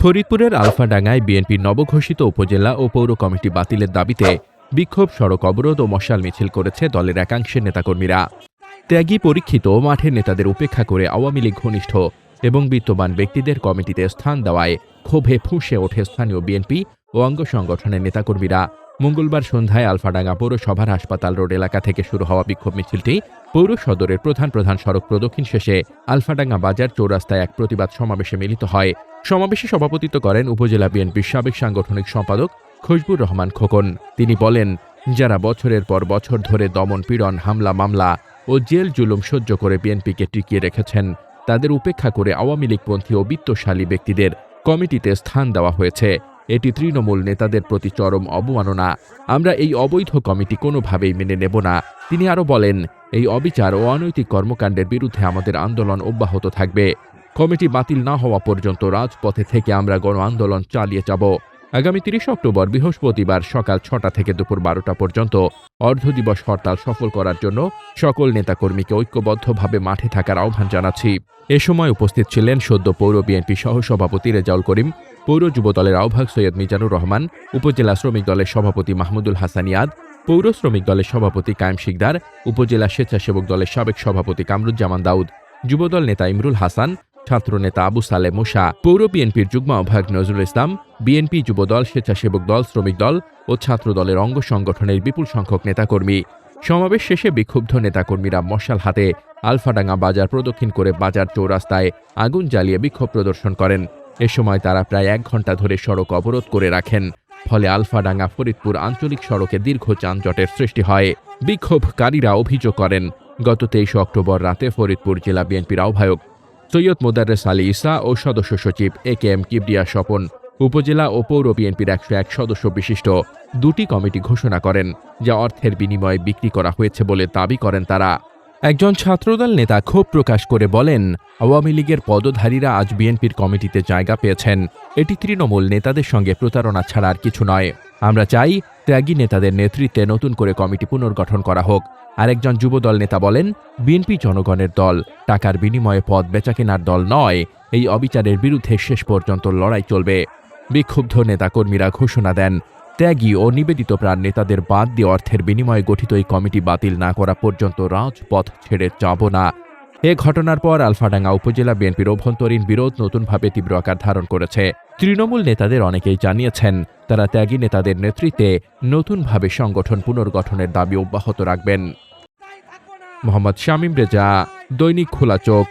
ফরিদপুরের আলফাডাঙ্গায় বিএনপির নবঘোষিত উপজেলা ও পৌর কমিটি বাতিলের দাবিতে বিক্ষোভ, সড়ক অবরোধ ও মশাল মিছিল করেছে দলের একাংশের নেতাকর্মীরা। ত্যাগী, পরীক্ষিত মাঠের নেতাদের উপেক্ষা করে আওয়ামী লীগ ঘনিষ্ঠ এবং বিত্তবান ব্যক্তিদের কমিটিতে স্থান দেওয়ায় ক্ষোভে ফুঁসে ওঠে স্থানীয় বিএনপি ও অঙ্গ সংগঠনের নেতাকর্মীরা। মঙ্গলবার সন্ধ্যায় আলফাডাঙ্গা পৌরসভার হাসপাতাল রোড এলাকা থেকে শুরু হওয়া বিক্ষোভ মিছিলটি পৌর সদরের প্রধান প্রধান সড়ক প্রদক্ষিণ শেষে আলফাডাঙ্গা বাজার চৌরাস্তায় এক প্রতিবাদ সমাবেশে মিলিত হয়। সমাবেশে সভাপতিত্ব করেন উপজেলা বিএনপির সাবেক সাংগঠনিক সম্পাদক খুশবুর রহমান খোকন। তিনি বলেন, যারা বছরের পর বছর ধরে দমন পীড়ন, হামলা, মামলা ও জেল জুলুম সহ্য করে বিএনপিকে টিকিয়ে রেখেছেন, তাদের উপেক্ষা করে আওয়ামী লীগপন্থী ও বিত্তশালী ব্যক্তিদের কমিটিতে স্থান দেওয়া হয়েছে। এটি তৃণমূল নেতাদের প্রতি চরম অবমাননা। আমরা এই অবৈধ কমিটি কোনোভাবেই মেনে নেব না। তিনি আরও বলেন, এই অবিচার ও অনৈতিক কর্মকাণ্ডের বিরুদ্ধে আমাদের আন্দোলন অব্যাহত থাকবে। কমিটি বাতিল না হওয়া পর্যন্ত রাজপথে থেকে আমরা গণ আন্দোলন চালিয়ে যাব। আগামী তিরিশ অক্টোবর বৃহস্পতিবার সকাল ছটা থেকে দুপুর বারোটা পর্যন্ত অর্ধদিবস হরতাল সফল করার জন্য সকল নেতাকর্মীকে ঐক্যবদ্ধভাবে মাঠে থাকার আহ্বান জানাচ্ছি। এ সময় উপস্থিত ছিলেন সদ্য পৌর বিএনপি সহসভাপতি রেজাউল করিম, পৌর যুব দলের আহ্বায়ক সৈয়দ মিজানুর রহমান, উপজেলা শ্রমিক দলের সভাপতি মাহমুদুল হাসান ইয়াদ, পৌর শ্রমিক দলের সভাপতি কায়েম শিকদার, উপজেলা স্বেচ্ছাসেবক দলের সাবেক সভাপতি কামরুজ্জামান দাউদ, যুবদল নেতা ইমরুল হাসান ছাত্রনেতা আবু সালে মুসা পৌর বিএনপির যুগ্ম আহ্বায়ক নজরুল ইসলাম, বিএনপি যুবদল, স্বেচ্ছাসেবক দল, শ্রমিক দল ও ছাত্র দলের অঙ্গ সংগঠনের বিপুল সংখ্যক নেতাকর্মী। সমাবেশ শেষে বিক্ষুব্ধ নেতাকর্মীরা মশাল হাতে আলফাডাঙ্গা বাজার প্রদক্ষিণ করে বাজার চৌরাস্তায় আগুন জ্বালিয়ে বিক্ষোভ প্রদর্শন করেন। এ সময় তারা প্রায় এক ঘণ্টা ধরে সড়ক অবরোধ করে রাখেন। ফলে আলফাডাঙ্গা ফরিদপুর আঞ্চলিক সড়কে দীর্ঘ যানজটের সৃষ্টি হয়। বিক্ষোভকারীরা অভিযোগ করেন, গত তেইশ অক্টোবর রাতে ফরিদপুর জেলা বিএনপির আহ্বায়ক সৈয়দ মোদারেস আলী ইসা ও সদস্য সচিব A K M Kibria Swapan. উপজেলা ও পৌর বিএনপির একশো এক সদস্য বিশিষ্ট দুটি কমিটি ঘোষণা করেন, যা অর্থের বিনিময়ে বিক্রি করা হয়েছে বলে দাবি করেন তারা। একজন ছাত্রদল নেতা ক্ষোভ প্রকাশ করে বলেন, আওয়ামী লীগের পদধারীরা আজ বিএনপির কমিটিতে জায়গা পেয়েছেন। এটি তৃণমূল নেতাদের সঙ্গে প্রতারণা ছাড়া আর কিছু নয়। আমরা চাই ত্যাগী নেতাদের নেতৃত্বে নতুন করে কমিটি পুনর্গঠন করা হোক। আরেকজন যুবদল নেতা বলেন, বিএনপি জনগণের দল, টাকার বিনিময়ে পদ বেচাকেনার দল নয়, এই অবিচারের বিরুদ্ধে শেষ পর্যন্ত লড়াই চলবে। বিক্ষুব্ধ নেতাকর্মীরা ঘোষণা দেন, ত্যাগী ও নিবেদিত প্রাণ নেতাদের বাদ দিয়ে অর্থের বিনিময়ে গঠিত এই কমিটি বাতিল না করা পর্যন্ত রাজপথ ছেড়ে যাব না। এ ঘটনার পর আলফাডাঙ্গা উপজেলা বিএনপির অভ্যন্তরীণ বিরোধ নতুনভাবে তীব্র আকার ধারণ করেছে। তৃণমূল নেতাদের অনেকেই জানিয়েছেন তারা ত্যাগী নেতাদের নেতৃত্বে নতুনভাবে সংগঠন পুনর্গঠনের দাবি অব্যাহত রাখবেন। মোহাম্মদ শামীম রেজা, দৈনিক খোলা চোখ।